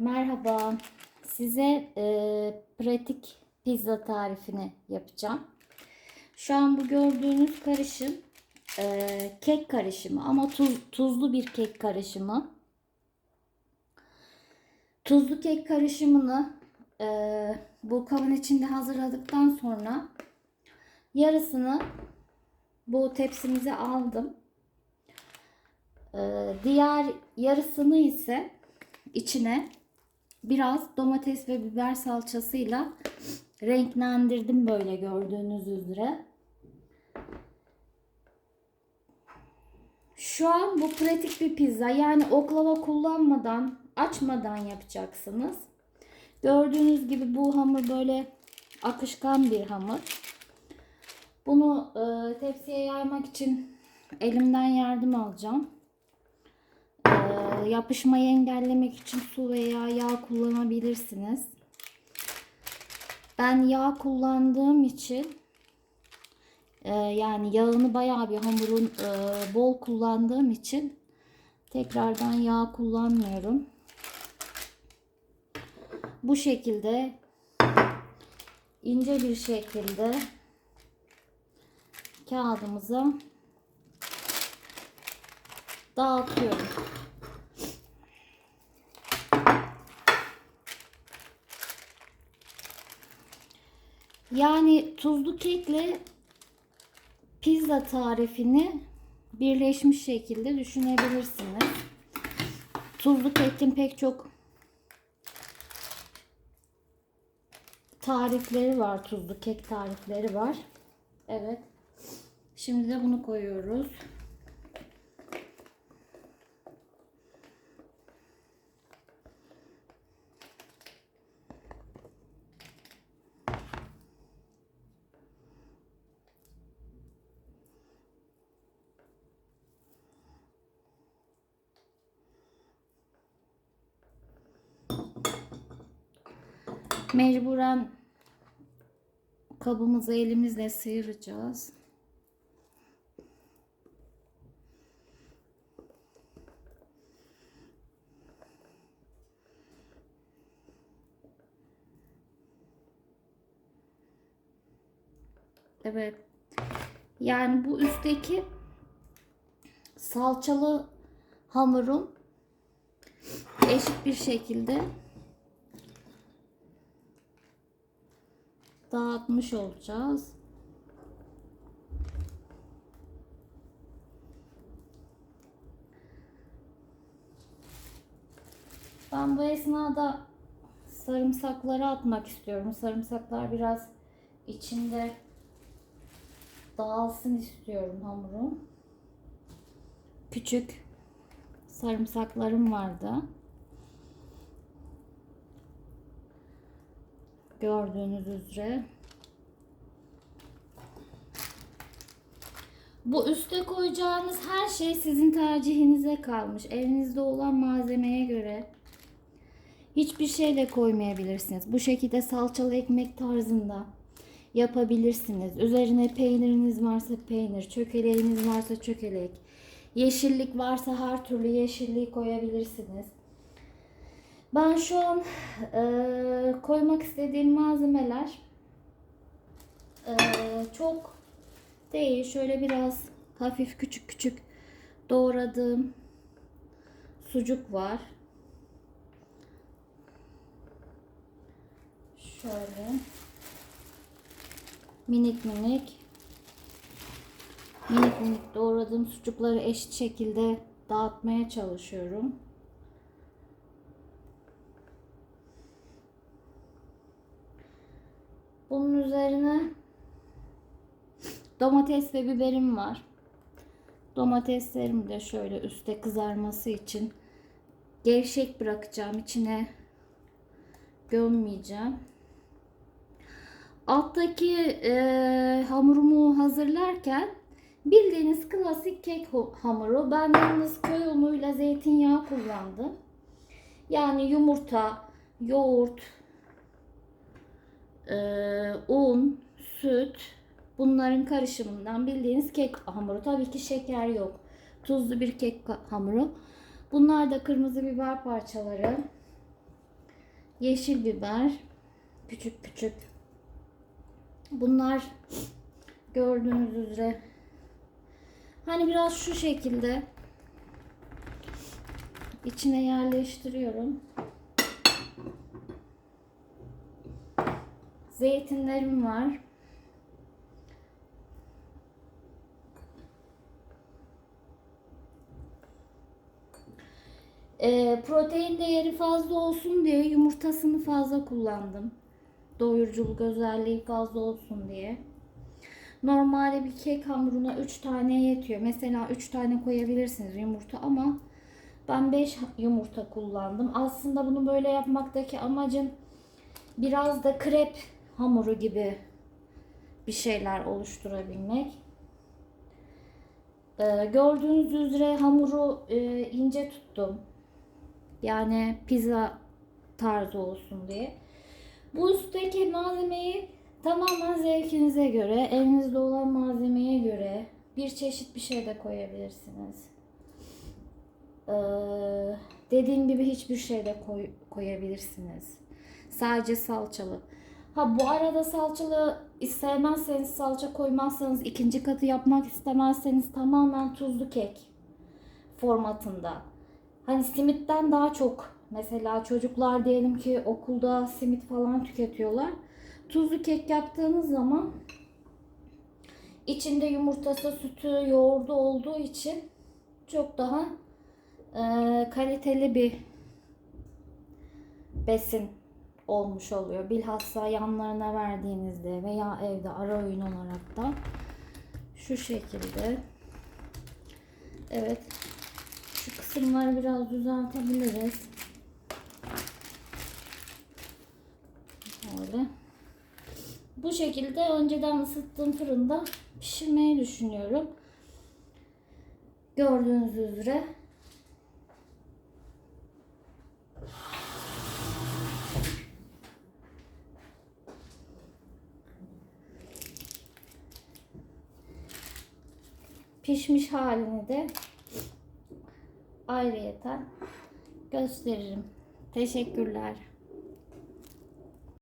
Merhaba. Size e, pratik pizza tarifini yapacağım. Şu an bu gördüğünüz karışım e, kek karışımı ama tuz, tuzlu bir kek karışımı. Tuzlu kek karışımını e, bu kabın içinde hazırladıktan sonra yarısını bu tepsimize aldım. E, diğer yarısını ise içine biraz domates ve biber salçasıyla renklendirdim böyle gördüğünüz üzere. Şu an bu pratik bir pizza. Yani oklava kullanmadan, açmadan yapacaksınız. Gördüğünüz gibi bu hamur böyle akışkan bir hamur. Bunu e, tepsiye yaymak için elimden yardım alacağım. Yapışmayı engellemek için su veya yağ kullanabilirsiniz. Ben yağ kullandığım için e, yani yağını bayağı bir hamurun e, bol kullandığım için tekrardan yağ kullanmıyorum. Bu şekilde ince bir şekilde kağıdımıza dağıtıyorum. Yani tuzlu kekle pizza tarifini birleşmiş şekilde düşünebilirsiniz. Tuzlu kekin pek çok tarifleri var. Tuzlu kek tarifleri var. Evet. Şimdi de bunu koyuyoruz. Mecburen kabımızı elimizle sıyıracağız. Evet. Yani bu üstteki salçalı hamurun eşit bir şekilde dağıtmış olacağız. Ben bu esnada sarımsakları atmak istiyorum. Sarımsaklar biraz içinde dağılsın istiyorum hamuru. Küçük sarımsaklarım vardı. Gördüğünüz üzere. Bu üste koyacağınız her şey sizin tercihinize kalmış. Elinizde olan malzemeye göre hiçbir şey de koymayabilirsiniz. Bu şekilde salçalı ekmek tarzında yapabilirsiniz. Üzerine peyniriniz varsa peynir, çökeleğiniz varsa çökelek, yeşillik varsa her türlü yeşilliği koyabilirsiniz. Ben şu an e, koymak istediğim malzemeler e, çok değil. Şöyle biraz hafif küçük küçük doğradığım sucuk var. Şöyle minik minik minik minik doğradığım sucukları eşit şekilde dağıtmaya çalışıyorum. Bunun üzerine domates ve biberim var. Domateslerimi de şöyle üstte kızarması için gevşek bırakacağım. içine gömmeyeceğim. Alttaki e, hamurumu hazırlarken bildiğiniz klasik kek hamuru. Ben yalnız köy unuyla zeytinyağı kullandım. Yani yumurta, yoğurt, e, un, süt bunların karışımından bildiğiniz kek hamuru. Tabii ki şeker yok. Tuzlu bir kek hamuru. Bunlar da kırmızı biber parçaları. yeşil biber, küçük küçük. Bunlar gördüğünüz üzere hani biraz şu şekilde içine yerleştiriyorum. Zeytinlerim var. Ee, protein değeri fazla olsun diye yumurtasını fazla kullandım. Doyuruculuk özelliği fazla olsun diye. Normalde bir kek hamuruna 3 tane yetiyor. Mesela 3 tane koyabilirsiniz yumurta ama ben 5 yumurta kullandım. Aslında bunu böyle yapmaktaki amacım biraz da krep hamuru gibi bir şeyler oluşturabilmek. Ee, gördüğünüz üzere hamuru e, ince tuttum. Yani pizza tarzı olsun diye. Bu üstteki malzemeyi tamamen zevkinize göre, elinizde olan malzemeye göre bir çeşit bir şey de koyabilirsiniz. Ee, dediğim gibi hiçbir şey de koy, koyabilirsiniz. Sadece salçalı. Ha bu arada salçalı istemezseniz salça koymazsanız ikinci katı yapmak istemezseniz tamamen tuzlu kek formatında. Hani simitten daha çok mesela çocuklar diyelim ki okulda simit falan tüketiyorlar. Tuzlu kek yaptığınız zaman içinde yumurtası, sütü, yoğurdu olduğu için çok daha e, kaliteli bir besin olmuş oluyor. Bilhassa yanlarına verdiğinizde veya evde ara öğün olarak da şu şekilde. Evet. Şu kısımları biraz düzeltebiliriz. Böyle. Bu şekilde önceden ısıttığım fırında pişirmeyi düşünüyorum. Gördüğünüz üzere pişmiş halini de ayrıyeten gösteririm. Teşekkürler.